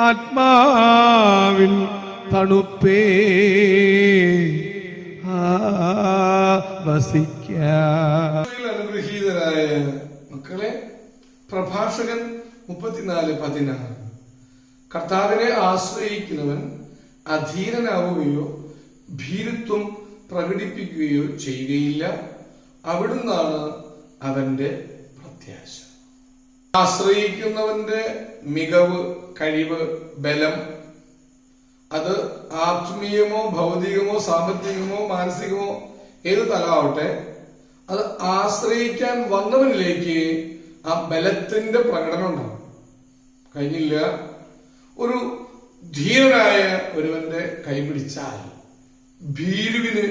ആത്മാവിൻ തണുപ്പേ. വസിക്ക. മക്കളെ പ്രഭാഷകൻ മുപ്പത്തിനാല് പതിനാറ്. കർത്താവിനെ ആശ്രയിക്കുന്നവൻ അധീരനാവുകയോ ഭീരുത്വം പ്രകടിപ്പിക്കുകയോ ചെയ്യുകയില്ല. അവിടുന്നാണ് അവന്റെ പ്രത്യാശ. ആശ്രയിക്കുന്നവന്റെ മികവ് കഴിവ് ബലം അത് ആത്മീയമോ ഭൗതികമോ സാമ്പത്തികമോ മാനസികമോ ഏത് തലമാവട്ടെ അത് ആശ്രയിക്കാൻ വന്നവനിലേക്ക് ആ ബലത്തിന്റെ പ്രകടനം ഉണ്ടാവും കഴിഞ്ഞില്ല. ഒരു ധീരനായ ഒരുവന്റെ കൈപിടിച്ചാൽ ഭീരുവിന്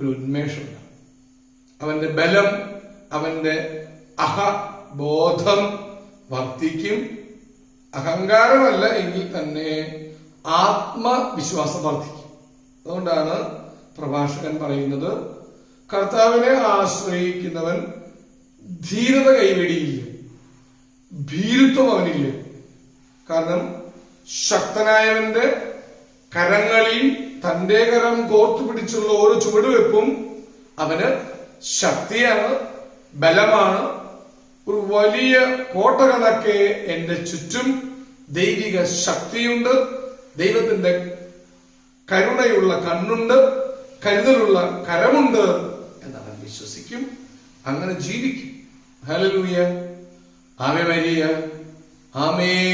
ഒരു ഉന്മേഷം ഉണ്ടാവും അവന്റെ ബലം അവന്റെ അഹബോധം വർദ്ധിക്കും. അഹങ്കാരമല്ല എങ്കിൽ തന്നെ ആത്മവിശ്വാസം വർദ്ധിക്കും. അതുകൊണ്ടാണ് പ്രഭാഷകൻ പറയുന്നത് കർത്താവിനെ ആശ്രയിക്കുന്നവൻ ധീരത കൈവെടിയില്ല ഭീരുത്വം അവനില്ല. കാരണം ശക്തനായവന്റെ കരങ്ങളിൽ തന്റെ കരം കോർത്തു പിടിച്ചുള്ള ഓരോ ചുവടുവെപ്പും അവന് ശക്തിയാണ് ബലമാണ് ഒരു വലിയ കോട്ട കണക്കെ എന്റെ ചുറ്റും ദൈവിക ശക്തിയുണ്ട്. ദൈവത്തിന്റെ കരുണയുള്ള കണ്ണുണ്ട്. കരുതലുള്ള കരമുണ്ട് എന്നവൻ വിശ്വസിക്കും. അങ്ങനെ ജീവിക്കും. ഹലലൂയ ആമേ മരിയ. ആമേ